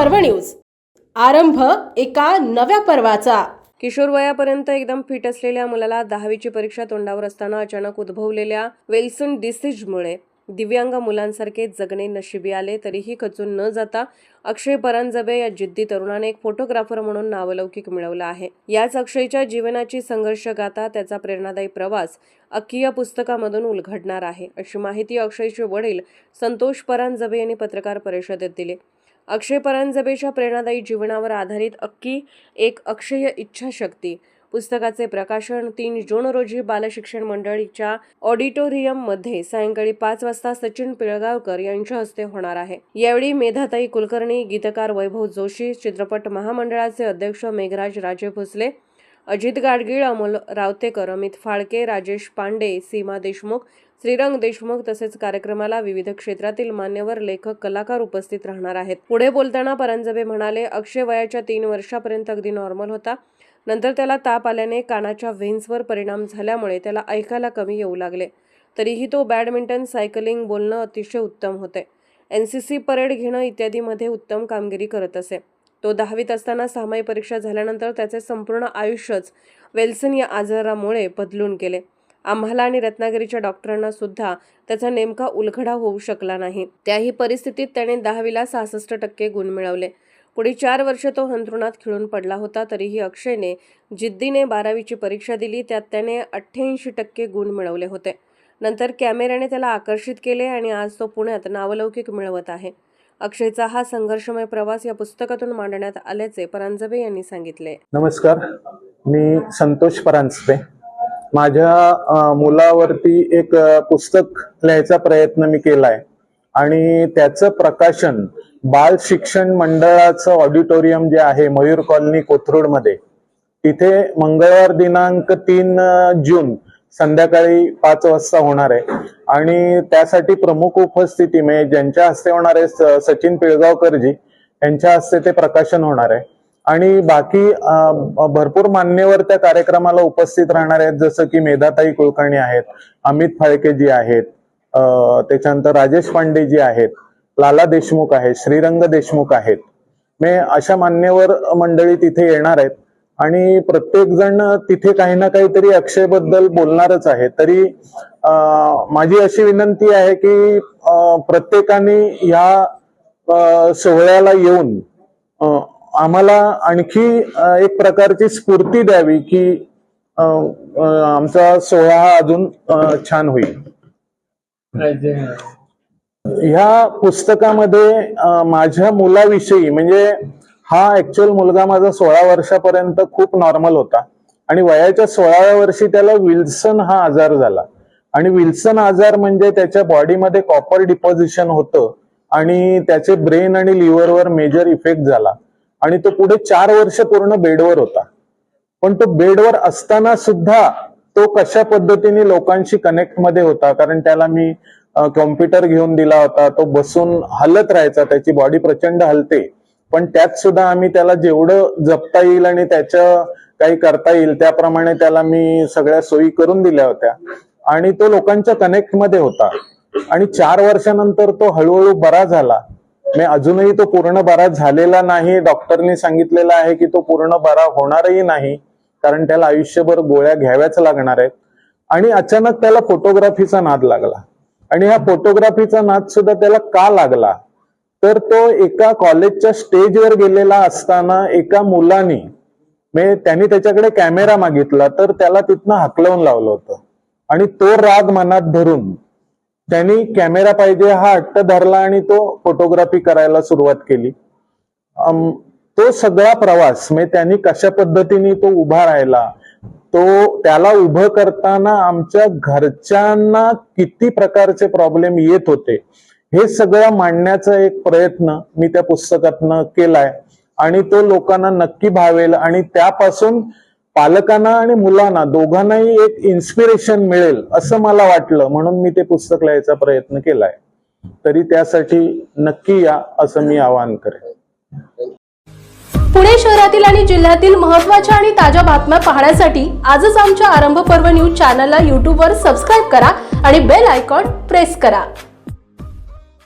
पर्व न्यूज. आरंभ एका नव्या पर्वाचा. किशोर वयापर्यंत एकदम फिट असलेल्या मुलाला दहावीची परीक्षा तोंडावर असताना अचानक उद्भवलेल्या वेल्सन डिसीजमुळे दिव्यांग मुलांसारखे जगणे नशिबी आले तरीही खचून न जाता अक्षय परांजबे या जिद्दी तरुणाने एक फोटोग्राफर म्हणून नावलौकिक मिळवला आहे. याच अक्षयच्या जीवनाची संघर्ष गाथा त्याचा प्रेरणादायी प्रवास अक्की या पुस्तकामधून उलघडणार आहे अशी माहिती अक्षयचे वडील संतोष परांजबे यांनी पत्रकार परिषदेत दिली. अक्षय परांजपेच्या प्रेरणादायी जीवनावर आधारित अक्की एक अक्षय इच्छाशक्ती. पुस्तकाचे प्रकाशन तीन जून रोजी बालशिक्षण मंडळीच्या ऑडिटोरियममध्ये सायंकाळी पाच वाजता सचिन पिळगावकर यांच्या हस्ते होणार आहे. यावेळी मेधाताई कुलकर्णी गीतकार वैभव जोशी चित्रपट महामंडळाचे अध्यक्ष मेघराज राजे भोसले अजित गाडगीळ अमोल रावतेकर अमित फाळके राजेश पांडे सीमा देशमुख श्रीरंग देशमुख तसेच कार्यक्रमाला विविध क्षेत्रातील मान्यवर लेखक कलाकार उपस्थित राहणार आहेत. पुढे बोलताना परंजबे म्हणाले अक्षय वयाच्या तीन वर्षापर्यंत अगदी नॉर्मल होता. नंतर त्याला ताप आल्याने कानाच्या व्हेन्सवर परिणाम झाल्यामुळे त्याला ऐकायला कमी येऊ लागले. तरीही तो बॅडमिंटन सायकलिंग बोलणं अतिशय उत्तम होते. एन सी सी परेड घेणं इत्यादीमध्ये उत्तम कामगिरी करत असे. तो दहावीत असताना सहामाही परीक्षा झाल्यानंतर त्याचे संपूर्ण आयुष्यच वेल्सन या आजारामुळे बदलून गेले. आम्हाला आणि रत्नागिरीच्या डॉक्टरांना सुद्धा त्याचा नेमका उलघडा होऊ शकला नाही. त्याही परिस्थितीत त्याने दहावीला सहासष्ट टक्के गुण मिळवले. पुढे चार वर्ष तो अंथरुणात खिळून पडला होता तरीही अक्षयने जिद्दीने बारावीची परीक्षा दिली त्यात त्याने अठ्ठ्याऐंशी टक्के गुण मिळवले होते. नंतर कॅमेऱ्याने त्याला आकर्षित केले आणि आज तो पुण्यात नावलौकिक मिळवत आहे. अक्षयचा हा संघर्षमय प्रवास या पुस्तकातून मांडण्यात आल्याचे परांजबे यांनी सांगितले. नमस्कार. मी संतोष परांजपे. माझ्या मुलावरती एक पुस्तक लिहायचा प्रयत्न मी केलाय. आणि त्याचं प्रकाशन बाल शिक्षण मंडळाचं ऑडिटोरियम जे आहे मयूर कॉलनी कोथरूडमध्ये तिथे मंगळवार दिनांक तीन जून संध्याकाळी पाच वाजता होणार आहे. आणि त्यासाठी प्रमुख उपस्थिती म्हणजे ज्यांच्या हस्ते होणार आहे सचिन पिळगावकरजी यांच्या हस्ते ते प्रकाशन होणार आहे. आणि बाकी भरपूर मान्यवर त्या कार्यक्रमाला उपस्थित राहणार आहेत. जसं की मेधाताई कुलकर्णी आहेत अमित फाळकेजी आहेत त्याच्यानंतर राजेश पांडेजी आहेत लाला देशमुख आहेत श्रीरंग देशमुख आहेत. मे अशा मान्यवर मंडळी तिथे येणार आहेत. आणि प्रत्येक जण तिथे काही ना काहीतरी अक्षयबद्दल बोलणारच आहे. तरी माझी अशी विनंती आहे की प्रत्येकाने या सोहळ्याला येऊन आम्हाला आणखी एक प्रकारची स्फूर्ती द्यावी की आमचा सोहळा हा अजून छान होईल. ह्या पुस्तकामध्ये माझ्या मुलाविषयी म्हणजे हा ऍक्च्युअल मुलगा माझा सोळा वर्षापर्यंत खूप नॉर्मल होता. आणि वयाच्या सोळाव्या वर्षी त्याला विल्सन हा आजार झाला. आणि विल्सन आजार म्हणजे त्याच्या बॉडीमध्ये कॉपर डिपॉझिशन होतं आणि त्याचे ब्रेन आणि लिव्हरवर मेजर इफेक्ट झाला. आणि तो पुढे चार वर्ष पूर्ण बेडवर होता. पण तो बेडवर असताना सुद्धा तो कशा पद्धतीने लोकांशी कनेक्टमध्ये होता? कारण त्याला मी कॉम्प्युटर घेऊन दिला होता. तो बसून हलत राहायचा. त्याची बॉडी प्रचंड हलते. पण त्यात सुद्धा आम्ही त्याला जेवढं जपता येईल आणि त्याच्या काही करता येईल त्याप्रमाणे त्याला मी सगळ्या सोयी करून दिल्या होत्या. आणि तो लोकांच्या कनेक्टमध्ये होता. आणि चार वर्षानंतर तो हळूहळू बरा झाला. मी अजूनही तो पूर्ण बरा झालेला नाही. डॉक्टरनी सांगितलेलं आहे की तो पूर्ण बरा होणारही नाही कारण त्याला आयुष्यभर गोळ्या घ्याव्याच लागणार आहेत. आणि अचानक त्याला फोटोग्राफीचा नाद लागला. आणि ह्या फोटोग्राफीचा नाद सुद्धा त्याला का लागला? तर तो एका कॉलेजच्या स्टेजवर गेलेला असताना एका मुलानी म्हणजे त्यांनी त्याच्याकडे कॅमेरा मागितला तर त्याला तिथनं हाकलवून लावलं होतं. आणि तो राग मनात धरून त्यांनी कॅमेरा पाहिजे हा हट्ट धरला आणि तो फोटोग्राफी करायला सुरुवात केली. तो सगळा प्रवास म्हणजे त्यांनी कशा पद्धतीने तो उभा राहिला तो त्याला उभं करताना आमच्या घरच्यांना किती प्रकारचे प्रॉब्लेम येत होते. हे सगळं मांडण्याचा एक प्रयत्न मी त्या पुस्तकातनं केलाय. आणि तो लोकांना नक्की भावेल आणि त्यापासून पालकांना आणि मुलांना दोघांनाही एक इन्स्पिरेशन मिळेल असं मला वाटलं. म्हणून मी ते पुस्तक लिहायचा प्रयत्न केलाय. तरी त्यासाठी नक्की या असं मी आवाहन करेन. पुणे शहरातील आणि जिल्ह्यातील महत्त्वाच्या आणि ताज्या बातम्या पाहण्यासाठी आजच आमच्या आरंभ पर्व न्यूज चॅनलला यूट्यूबवर सबस्क्राईब करा आणि बेल आयकॉन प्रेस करा.